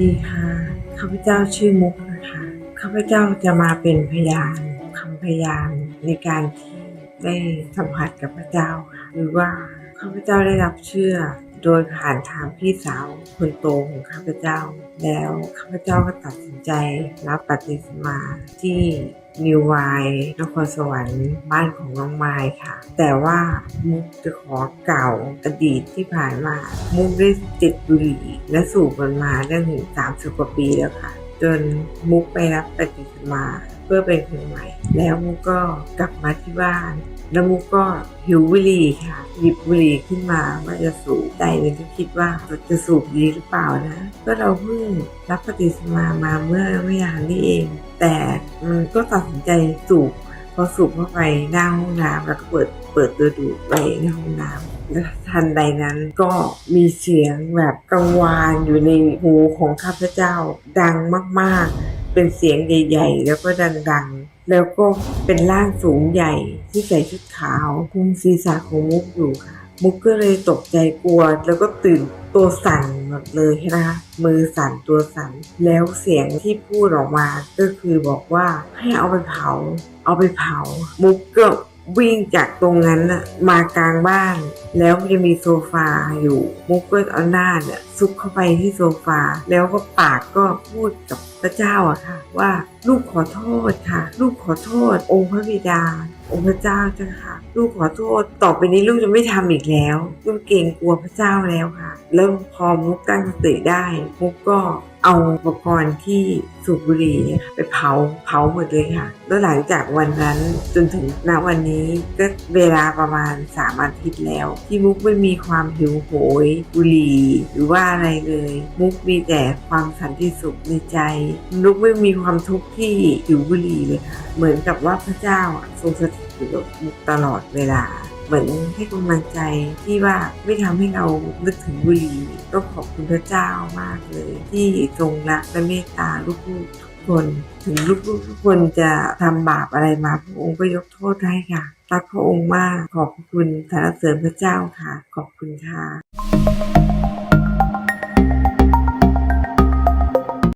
ดีค่ะ ข้าพเจ้าชื่อมุกนะคะ ข้าพเจ้าจะมาเป็นพยานคำพยานในการที่ได้สัมผัสกับพระเจ้าค่ะ หรือว่าข้าพเจ้าได้รับเชื่อ โดยผ่านทางพี่สาวคนโตของข้าพเจ้า แล้วข้าพเจ้าก็ตัดสินใจรับปฏิสมาที่นิวไวน์นครสวรรค์บ้านของน้องไม้ค่ะ แต่ว่ามุกจะขอเก่าอดีตที่ผ่านมา มุกได้ติดบุหรี่และสูบมันมาได้ถึง30กว่าปีแล้วค่ะ จนมุกไปรับปฏิสมาเพื่อเป็นคนใหม่ แล้วมุกก็กลับมาที่บ้าน แล้วมุกก็หิวบุหรี่ค่ะ หยิบบุหรี่ขึ้นมาว่าจะสูบใจหนึงก็คิดว่าจะสูบดีหรือเปล่านะ ก็เราเพิ่งรับปฏิสมามาเมื่อไม่นานนี้เอง แต่มันก็ตัดสินใจสูบพอสูบเข้าไปหน้าห้องน้ำแล้วก็เปิดเปิดตัวดูดไว้ในห้องน้ำและทันใดนั้นก็มีเสียงแบบกังวานอยู่ในหูของข้าพเจ้าดังมาก ๆ เป็นเสียงใหญ่ ๆ แล้วก็ดัง ๆ แล้วก็เป็นร่างสูงใหญ่ที่ใส่ชุดขาวคุมศีรษะของมุกอยู่ค่ะ มุกก็เลยตกใจกลัว แล้วก็ตื่นตัวสั่นหมดเลยนะคะมือสั่นตัวสั่นแล้วเสียงที่พูดออกมาก็คือบอกว่าให้เอาไปเผา เอาไปเผา มุกก็ วิ่งจากตรงนั้นน่ะมากลางบ้าน แล้วมันจะมีโซฟาอยู่มุกก็เอาหน้าเนี่ยซุกเข้าไปที่โซฟา แล้วก็ปากก็พูดกับพระเจ้าอะค่ะ ว่าลูกขอโทษค่ะ ลูกขอโทษ องค์พระบิดา องค์พระเจ้าจ้าค่ะ ลูกขอโทษต่อไปนี้ลูกจะไม่ทำอีกแล้ว ลูกเกรงกลัวพระเจ้าแล้วค่ะแล้วพอมุกตั้งสติได้ มุกก็ เอาอุปกรณ์ที่สูบบุหรี่ไปเผาเผาหมดเลยค่ะ แล้วหลังจากวันนั้นจนถึงณวันนี้ก็เวลาประมาณสามอาทิตย์แล้ว ที่มุกไม่มีความหิวโหยบุหรี่หรือว่าอะไรเลย มุกมีแต่ความสันติสุขในใจ มุกไม่มีความทุกข์ที่หิวบุหรี่เลยค่ะ เหมือนกับว่าพระเจ้าทรงสถิตอยู่กับมุกตลอดเวลา เหมือนให้กำลังใจที่ว่าไม่ทำให้เรานึกถึงบุหรี่ก็ขอบคุณพระเจ้ามากเลย ที่ทรงรักและเมตตาลูกๆทุกคนถึงลูกๆทุกคนจะทำบาปอะไรมาพระองค์ก็ยกโทษให้ค่ะรักพระองค์มากขอบคุณสรรเสริญพระเจ้าค่ะ ขอบคุณค่ะ